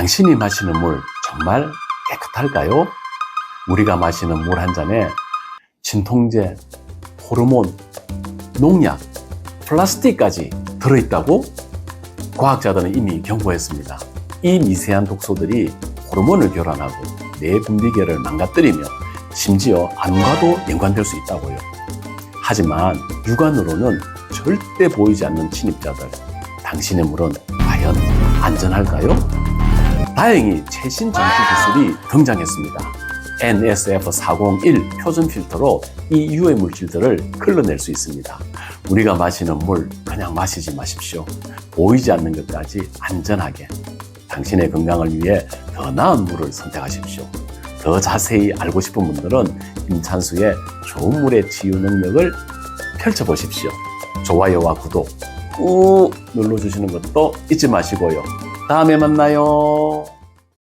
당신이 마시는 물 정말 깨끗할까요? 우리가 마시는 물 한 잔에 진통제, 호르몬, 농약, 플라스틱까지 들어있다고 과학자들은 이미 경고했습니다. 이 미세한 독소들이 호르몬을 교란하고 뇌 분비계를 망가뜨리며 심지어 암과도 연관될 수 있다고요. 하지만 육안으로는 절대 보이지 않는 침입자들, 당신의 물은 과연 안전할까요? 다행히 최신 정수 기술이 등장했습니다. NSF401 표준 필터로 이 유해 물질들을 걸러낼 수 있습니다. 우리가 마시는 물 그냥 마시지 마십시오. 보이지 않는 것까지 안전하게 당신의 건강을 위해 더 나은 물을 선택하십시오. 더 자세히 알고 싶은 분들은 임찬수의 좋은 물의 치유 능력을 펼쳐보십시오. 좋아요와 구독 꾹 눌러주시는 것도 잊지 마시고요. 다음에 만나요.